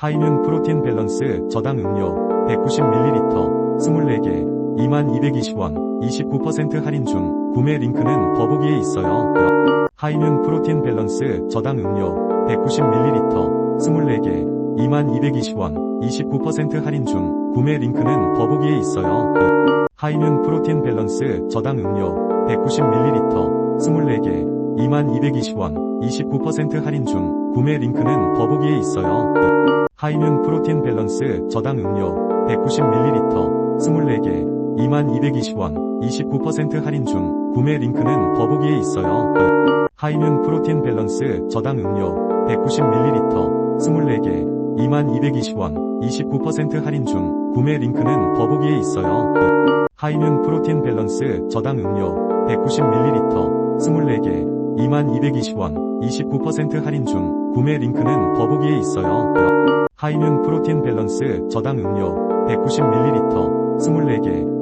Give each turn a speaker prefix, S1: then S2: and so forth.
S1: 하이는 프로틴 밸런스 저당 음료 190ml 24개 2220원 29% 할인 중 구매 링크는 더보기에 있어요. 하이는 프로틴 밸런스 저당 음료 190ml 24개 2220원 29% 할인 중 구매 링크는 더보기에 있어요. 하이는 프로틴 밸런스 저당 음료 190ml 24개 2220원 29% 할인 중 구매 링크는 더보기에 있어요. 하이는 프로틴 밸런스 저당 음료 190ml 24개 2220원 29% 할인 중 구매 링크는 더보기에 있어요. 하이는 프로틴 밸런스 저당 음료 190ml 24개 2220원 29% 할인 중 구매 링크는 더보기에 있어요. 하이는 프로틴 밸런스 저당 음료 190ml 24개 2220원 29% 할인 중 구매 링크는 더보기에 있어요. 하이는 프로틴 밸런스 저당 음료 190ml 24개